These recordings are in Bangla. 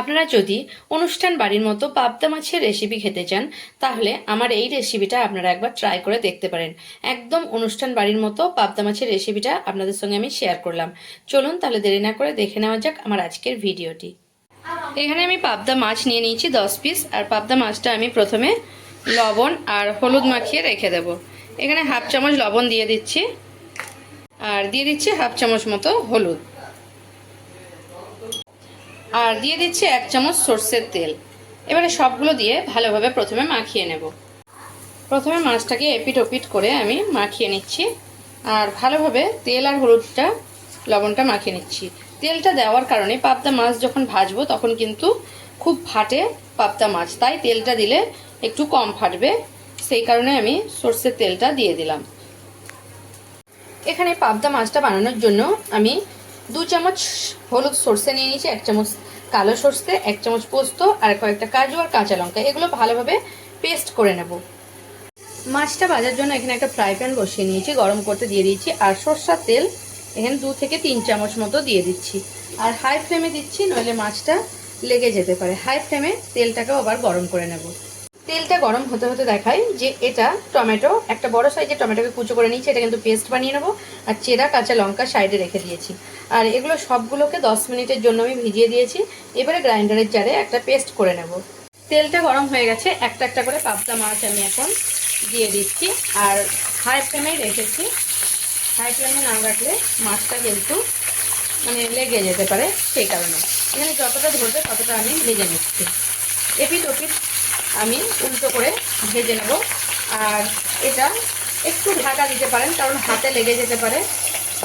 আপনারা যদি অনুষ্ঠান বাড়ির মতো পাবদা মাছের রেসিপি খেতে চান, তাহলে আমার এই রেসিপিটা আপনারা একবার ট্রাই করে দেখতে পারেন। একদম অনুষ্ঠান বাড়ির মতো পাবদা মাছের রেসিপিটা আপনাদের সঙ্গে আমি শেয়ার করলাম। চলুন তাহলে দেরি না করে দেখে নেওয়া যাক আমার আজকের ভিডিওটি এখানে আমি পাবদা মাছ নিয়ে নিয়েছি দশ পিস আর পাবদা মাছটা আমি প্রথমে লবণ আর হলুদ মাখিয়ে রেখে দেব। এখানে হাফ চামচ লবণ দিয়ে দিচ্ছি, আর দিয়ে দিচ্ছি হাফ চামচ মতো হলুদ। আর দিয়ে দিচ্ছি এক চামচ সর্ষের তেল। এবারে সবগুলো দিয়ে ভালোভাবে প্রথমে মাখিয়ে নেব। প্রথমে মাছটাকে এপিট ওপিট করে আমি মাখিয়ে নিচ্ছি। আর ভালোভাবে তেল আর হলুদটা, লবণটা মাখিয়ে নিচ্ছি। তেলটা দেওয়ার কারণে পাবদা মাছ যখন ভাজবো তখন কিন্তু খুব ফাটে পাবদা মাছ। তাই তেলটা দিলে একটু কম ফাটবে। সেই কারণে আমি সর্ষের তেলটা দিয়ে দিলাম। এখানে পাবদা মাছটা বানানোর জন্য আমি দু চামচ হলুদ সর্ষে নিয়ে নিয়েছি, এক চামচ কালো সর্ষে, এক চামচ পোস্ত আর কয়েকটা কাজু আর কাঁচা লঙ্কা। এগুলো ভালোভাবে পেস্ট করে নেব। মাছটা ভাজার জন্য এখানে একটা ফ্রাই প্যান বসিয়ে নিয়েছি, গরম করতে দিয়ে দিয়েছি। আর সর্ষার তেল এখানে দু থেকে তিন চামচ মতো দিয়ে দিচ্ছি। আর হাই ফ্লেমে দিচ্ছি, নইলে মাছটা লেগে যেতে পারে। হাই ফ্লেমে তেলটাকেও আবার গরম করে নেব। তেলটা গরম হতে হতে দেখাই যে এটা টমেটো, একটা বড় সাইজের টমেটোকে কুচো করে নিয়েছি, এটা কিন্তু পেস্ট বানিয়ে নেব। আর চেরা, কাঁচা লঙ্কা সাইডে রেখে দিয়েছি। আর এগুলো সবগুলোকে দশ মিনিটের জন্য আমি ভিজিয়ে দিয়েছি। এবারে গ্রাইন্ডারের জারে একটা পেস্ট করে নেব। তেলটা গরম হয়ে গেছে, একটা একটা করে পাবদা মাছ আমি এখন দিয়ে দিচ্ছি। আর হাই ফ্লেমেই রেখেছি। হাই ফ্লেমে না রাখলে মাছটা কিন্তু মানে লেগে যেতে পারে সেই কারণে। এখানে যতটা ধরবে ততটা আমি ভেজে নিচ্ছি। এপিট ওপিট আমি উল্টো করে ভেজে নেব। আর এটা একটু ঢাকা দিতে পারেন, কারণ হাতে লেগে যেতে পারে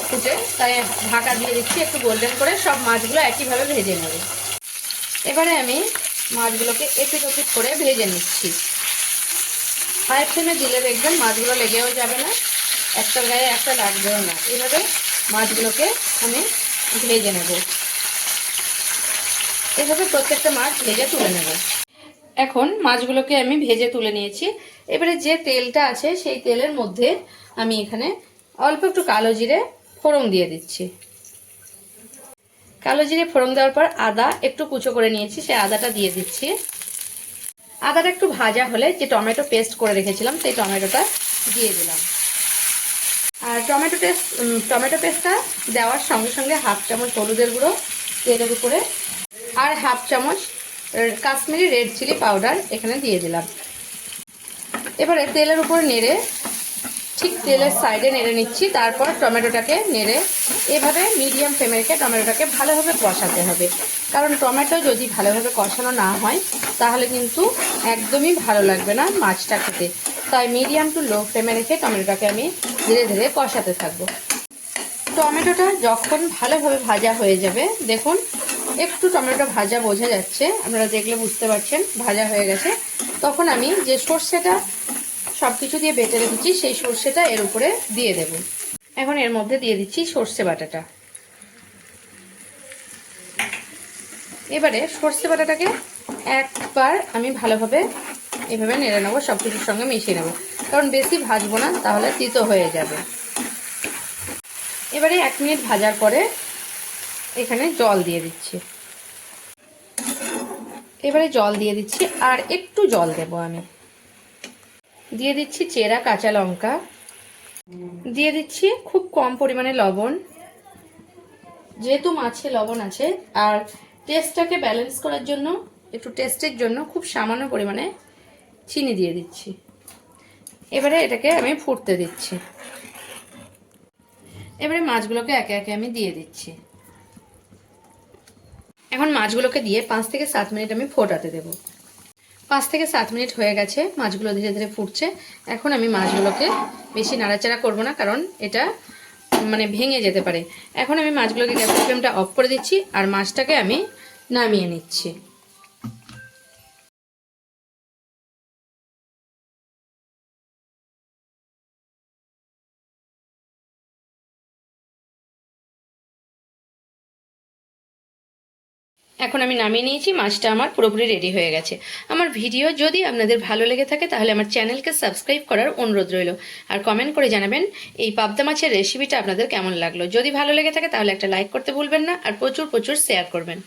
ফুটে। তাই ঢাকা দিয়ে দিচ্ছি, একটু গোল্ডেন করে সব মাছগুলো একইভাবে ভেজে নেব। এবারে আমি মাছগুলোকে এপিট ওপিট করে ভেজে নিচ্ছি। হাই ফ্লেমে দিলে দেখবেন মাছগুলো লেগেও যাবে না একটা গায়ে একটা লাগবেও না। এভাবে মাছগুলোকে আমি ভেজে নেব। এভাবে প্রত্যেকটা মাছ ভেজে তুলে নেব। এখন মাছগুলোকে আমি ভেজে তুলে নিয়েছি। এবারে যে তেলটা আছে, সেই তেলের মধ্যে আমি এখানে অল্প একটু কালো জিরে ফোড়ন দিয়ে দিচ্ছি। কালো জিরে ফোড়ন দেওয়ার পর আদা একটু কুচো করে নিয়েছি, সেই আদাটা দিয়ে দিচ্ছি। আদাটা একটু ভাজা হলে যে টমেটো পেস্ট করে রেখেছিলাম, সেই টমেটোটা দিয়ে দিলাম। আর টমেটো পেস্ট টমেটো পেস্টটা দেওয়ার সঙ্গে সঙ্গে হাফ চামচ হলুদের গুঁড়ো তেলের উপরে, আর হাফ চামচ কাশ্মীরি রেড চিলি পাউডার এখানে দিয়ে দিলাম। এবারে তেলের উপর নেড়ে, ঠিক তেলের সাইডে নেড়ে নিচ্ছি, তারপর টমেটোটাকে নেড়ে, এভাবে মিডিয়াম ফ্লেমে রেখে টমেটোটাকে ভালোভাবে কষাতে হবে। কারণ টমেটো যদি ভালোভাবে কষানো না হয়, তাহলে কিন্তু একদমই ভালো লাগবে না মাছটা খেতে। তাই মিডিয়াম টু লো ফ্লেমে রেখে টমেটোটাকে আমি ধীরে ধীরে কষাতে থাকব। টমেটোটা যখন ভালোভাবে ভাজা হয়ে যাবে, দেখুন একটু টমেটো ভাজা বোঝা যাচ্ছে, আপনারা দেখলে বুঝতে পারছেন, ভাজা হয়ে গেছে। তখন আমি যে সর্ষেটা সব কিছু দিয়ে বেটে রেখেছি, সেই সর্ষেটা এর উপরে দিয়ে দেব। এখন এর মধ্যে দিয়ে দিচ্ছি সর্ষে বাটাটা। এবারে সর্ষে বাটাটাকে একবার আমি ভালোভাবে এভাবে নেড়ে নেব সব কিছুর সঙ্গে মিশিয়ে নেব। কারণ বেশি ভাজবো না, তাহলে তিতো হয়ে যাবে। এবারে এক মিনিট ভাজার পরে এখানে জল দিয়ে দিচ্ছি। এবারে জল দিয়ে দিচ্ছি, আর একটু জল দেব আমি। দিয়ে দিচ্ছি চেরা কাঁচা লঙ্কা। দিয়ে দিচ্ছি খুব কম পরিমাণে লবণ। যেহেতু মাছে লবণ আছে, আর টেস্টটাকে ব্যালেন্স করার জন্য, একটু টেস্টের জন্য খুব সামান্য পরিমাণে চিনি দিয়ে দিচ্ছি। এবারে এটাকে আমি ফুটতে দিচ্ছি। এবারে মাছগুলোকে একে একে আমি দিয়ে দিচ্ছি। এখন মাছগুলোকে দিয়ে পাঁচ থেকে সাত মিনিট আমি ফোটাতে দেবো। পাঁচ থেকে সাত মিনিট হয়ে গেছে, মাছগুলো ধীরে ধীরে ফুটছে। এখন আমি মাছগুলোকে বেশি নাড়াচাড়া করব না, কারণ এটা মানে ভেঙে যেতে পারে। এখন আমি মাছগুলোকে গ্যাসের ফ্লেমটা অফ করে দিচ্ছি আর মাছটাকে আমি নামিয়ে নিচ্ছি। এখন আমি নামিয়ে নিয়েছি, মাছটা আমার পুরোপুরি রেডি হয়ে গেছে। আমার ভিডিও যদি আপনাদের ভালো লেগে থাকে, তাহলে আমার চ্যানেলকে সাবস্ক্রাইব করার অনুরোধ রইল। আর কমেন্ট করে জানাবেন, এই পাবদা মাছের রেসিপিটা আপনাদের কেমন লাগল? যদি ভালো লেগে থাকে, তাহলে একটা লাইক করতে ভুলবেন না, আর প্রচুর প্রচুর শেয়ার করবেন।